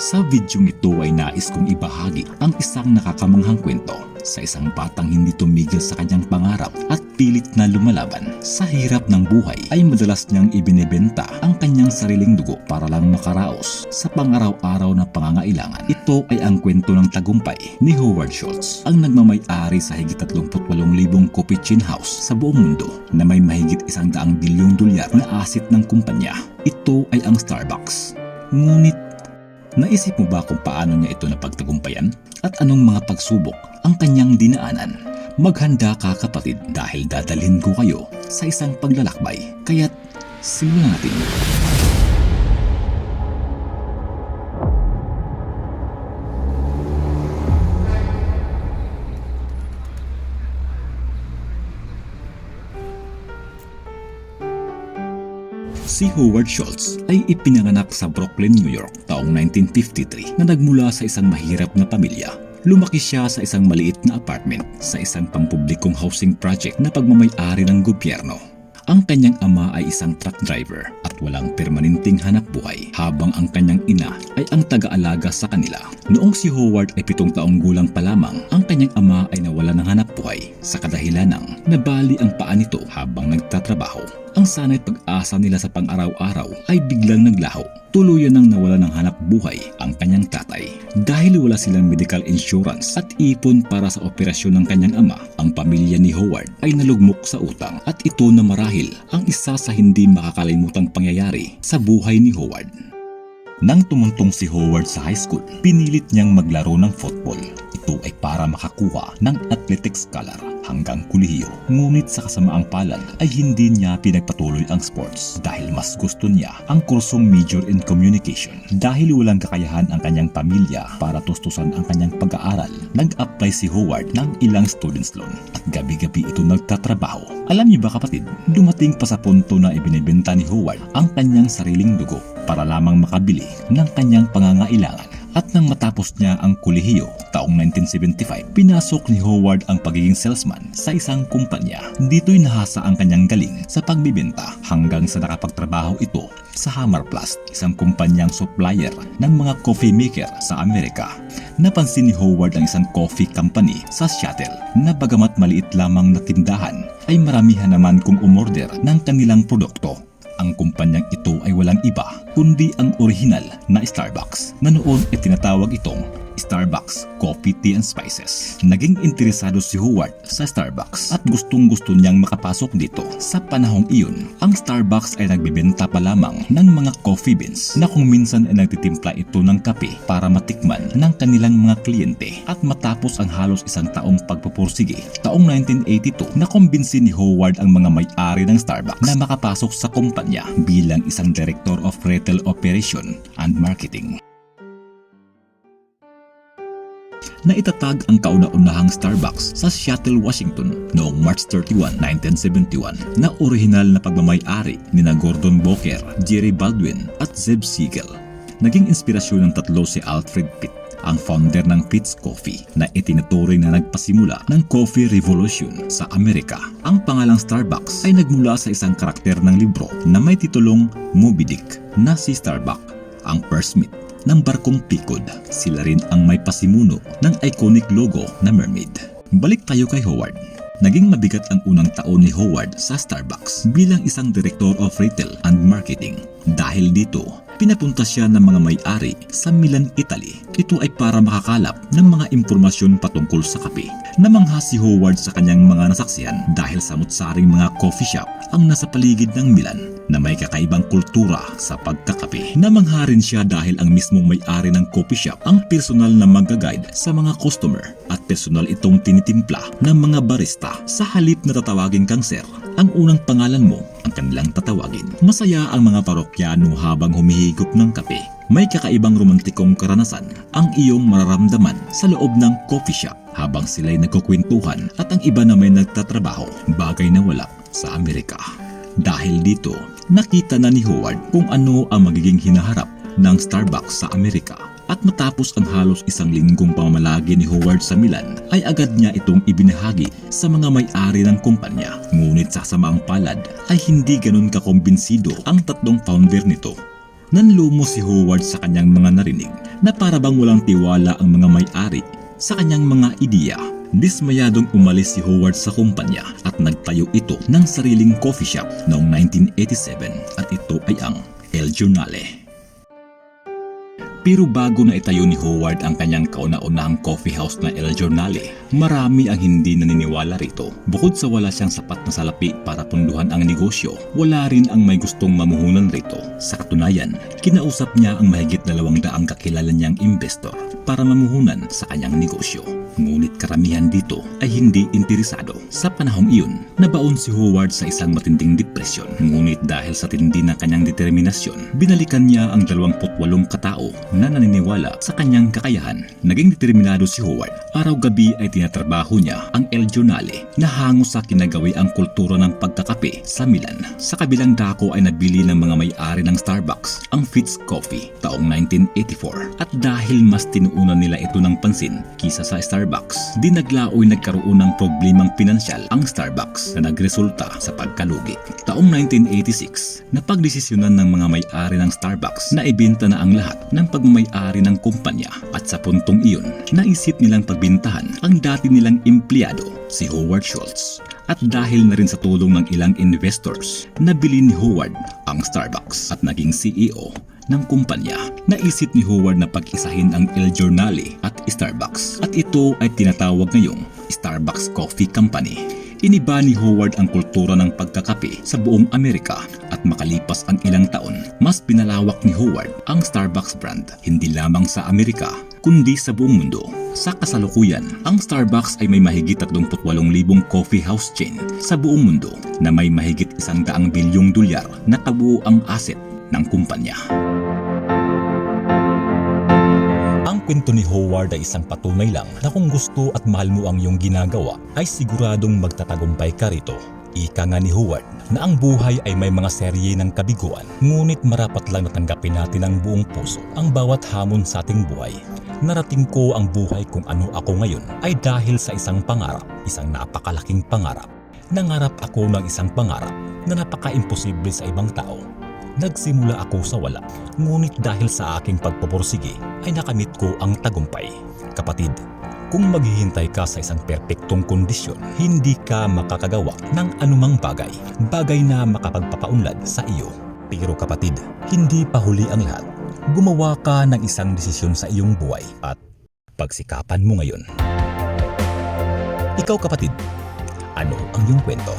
Sa videong ito ay nais kong ibahagi ang isang nakakamanghang kwento sa isang batang hindi tumigil sa kanyang pangarap at pilit na lumalaban. Sa hirap ng buhay ay madalas niyang ibinebenta ang kanyang sariling dugo para lang makaraos sa pang-araw-araw na pangangailangan. Ito ay ang kwento ng tagumpay ni Howard Schultz, ang nagmamay-ari sa higit 38,000 coffee chain house sa buong mundo na may mahigit isang daang bilyong dolyar na asset ng kumpanya. Ito ay ang Starbucks. Ngunit Naisip mo ba kung paano niya ito napagtagumpayan? At anong mga pagsubok ang kanyang dinaanan? Maghanda ka kapatid dahil dadalhin ko kayo sa isang paglalakbay. Kaya't simulan natin. Si Howard Schultz ay ipinanganak sa Brooklyn, New York taong 1953 na nagmula sa isang mahirap na pamilya. Lumaki siya sa isang maliit na apartment sa isang pampublikong housing project na pagmamayari ng gobyerno. Ang kanyang ama ay isang truck driver at walang permanenteng hanap buhay habang ang kanyang ina ay ang taga-alaga sa kanila. Noong si Howard ay pitong taong gulang pa lamang, ang kanyang ama ay nawala ng hanap buhay sa kadahilan ng nabali ang paa nito habang nagtatrabaho. Ang sanay pag-asa nila sa pang-araw-araw ay biglang naglaho. Tuluyan nang nawala ng hanap buhay ang kanyang tatay. Dahil wala silang medical insurance at ipon para sa operasyon ng kanyang ama, ang pamilya ni Howard ay nalugmok sa utang at ito na marahil ang isa sa hindi makakalimutang pangyayari sa buhay ni Howard. Nang tumuntong si Howard sa high school, pinilit niyang maglaro ng football. Ito ay para makakuha ng athletics scholar hanggang kulihiyo. Ngunit sa kasamaang palad ay hindi niya pinagpatuloy ang sports dahil mas gusto niya ang kursong major in communication. Dahil walang kakayahan ang kanyang pamilya para tustusan ang kanyang pag-aaral, nag-apply si Howard ng ilang students loan at gabi-gabi ito nagtatrabaho. Alam niyo ba kapatid, dumating pa sa punto na ibinebenta ni Howard ang kanyang sariling dugo para lamang makabili ng kanyang pangangailangan. At nang matapos niya ang kolehiyo taong 1975, pinasok ni Howard ang pagiging salesman sa isang kumpanya. Dito'y nahasa ang kanyang galing sa pagbibenta hanggang sa nakapagtrabaho ito sa Hammerplast, isang kumpanyang supplier ng mga coffee maker sa Amerika. Napansin ni Howard ang isang coffee company sa Seattle na bagamat maliit lamang na tindahan ay maramihan naman kung umorder ng kanilang produkto. Ang kumpanyang ito ay walang iba kundi ang original na Starbucks. Na noon ay tinatawag itong Starbucks Coffee, Tea and Spices. Naging interesado si Howard sa Starbucks at gustong gusto niyang makapasok dito. Sa panahong iyon, ang Starbucks ay nagbibenta pa lamang ng mga coffee beans na kung minsan ay nagtitimpla ito ng kape para matikman ng kanilang mga kliyente. At matapos ang halos isang taong pagpupursige, taong 1982, nakumbinsi ni Howard ang mga may-ari ng Starbucks na makapasok sa kumpanya bilang isang Director of Retail Operation and Marketing. Na itatag ang kauna-unahang Starbucks sa Seattle, Washington noong March 31, 1971 na orihinal na pagmamay-ari ni na Gordon Boker, Jerry Baldwin at Zeb Siegel. Naging inspirasyon ng tatlo si Alfred Pitt ang founder ng Pitt's Coffee na itinuturing na nagpasimula ng Coffee Revolution sa Amerika. Ang pangalang Starbucks ay nagmula sa isang karakter ng libro na may titulong Moby Dick na si Starbuck, ang meet ng barkong Picod. Sila rin ang may pasimuno ng iconic logo na mermaid. Balik tayo kay Howard. Naging mabigat ang unang taon ni Howard sa Starbucks bilang isang Director of Retail and Marketing. Dahil dito, pinapunta siya ng mga may-ari sa Milan, Italy. Ito ay para makakalap ng mga impormasyon patungkol sa kape. Namangha si Howard sa kanyang mga nasaksihan dahil samut-saring mga coffee shop ang nasa paligid ng Milan na may kakaibang kultura sa pagkakape. Namangha rin siya dahil ang mismong may-ari ng coffee shop ang personal na mag-guide sa mga customer at personal itong tinitimpla ng mga barista. Sa halip na tatawagin kang sir, ang unang pangalan mo ang kanilang tatawagin. Masaya ang mga parokyano habang humihigop ng kape. May kakaibang romantikong karanasan ang iyong mararamdaman sa loob ng coffee shop habang sila'y nagkukwentuhan at ang iba na may nagtatrabaho, bagay na wala sa Amerika. Dahil dito, nakita na ni Howard kung ano ang magiging hinaharap ng Starbucks sa Amerika. At matapos ang halos isang linggong pamamalagi ni Howard sa Milan, ay agad niya itong ibinahagi sa mga may-ari ng kumpanya. Ngunit sa samaang palad ay hindi ganun kakumbinsido ang tatlong founder nito. Nanlumo si Howard sa kanyang mga narinig na para bang walang tiwala ang mga may-ari sa kanyang mga ideya. Dismayadong umalis si Howard sa kumpanya at nagtayo ito ng sariling coffee shop noong 1987 at ito ay ang El Giornale. Pero bago na itayo ni Howard ang kanyang kauna-unahang coffee house na El Giornale, marami ang hindi naniniwala rito. Bukod sa wala siyang sapat na salapi para punduhan ang negosyo, wala rin ang may gustong mamuhunan rito. Sa katunayan, kinausap niya ang mahigit dalawang daang kakilala niyang investor para mamuhunan sa kanyang negosyo. Ngunit karamihan dito ay hindi interesado. Sa panahong iyon, nabaon si Howard sa isang matinding depresyon. Ngunit dahil sa tindi ng kanyang determinasyon, binalikan niya ang 28 katao na naniniwala sa kanyang kakayahan. Naging determinado si Howard. Araw-gabi ay tinatrabaho niya ang El Giornale na hango sa kinagawi ang kultura ng pagkakape sa Milan. Sa kabilang dako ay nabili ng mga may-ari ng Starbucks ang Fitz Coffee taong 1984 at dahil mas tinuunan nila ito ng pansin kisa sa Starbucks, di naglaoy nagkaroon ng problemang pinansyal ang Starbucks na nagresulta sa pagkalugi. Taong 1986, napagdesisyonan ng mga may-ari ng Starbucks na ibenta na ang lahat ng pagmamay-ari ng kumpanya at sa puntong iyon, naisip nilang pagbintahan ang dati nilang empleyado, si Howard Schultz. At dahil na rin sa tulong ng ilang investors, nabili ni Howard ang Starbucks at naging CEO ng kumpanya. Naisip ni Howard na pag-isahin ang El Giornale at Starbucks at ito ay tinatawag ngayong Starbucks Coffee Company. Iniba ni Howard ang kultura ng pagkakape sa buong Amerika at makalipas ang ilang taon, mas pinalawak ni Howard ang Starbucks brand hindi lamang sa Amerika kundi sa buong mundo. Sa kasalukuyan, ang Starbucks ay may mahigit 38,000 coffee house chain sa buong mundo na may mahigit isang daang bilyong dolyar na kabuo ang asset ng kumpanya. Kwento ni Howard ay isang patunay lang na kung gusto at mahal mo ang iyong ginagawa ay siguradong magtatagumpay ka rito. Ika nga ni Howard na ang buhay ay may mga serye ng kabiguan ngunit marapat lang natanggapin natin ang buong puso ang bawat hamon sa ating buhay. Narating ko ang buhay kung ano ako ngayon ay dahil sa isang pangarap, isang napakalaking pangarap. Nangarap ako ng isang pangarap na napaka-imposible sa ibang tao Nagsimula ako sa wala, ngunit dahil sa aking pagpupursige ay nakamit ko ang tagumpay. Kapatid, kung maghihintay ka sa isang perpektong kondisyon, hindi ka makakagawa ng anumang bagay, bagay na makapagpapaunlad sa iyo. Pero kapatid, hindi pa huli ang lahat. Gumawa ka ng isang desisyon sa iyong buhay at pagsikapan mo ngayon. Ikaw kapatid, ano ang iyong kwento?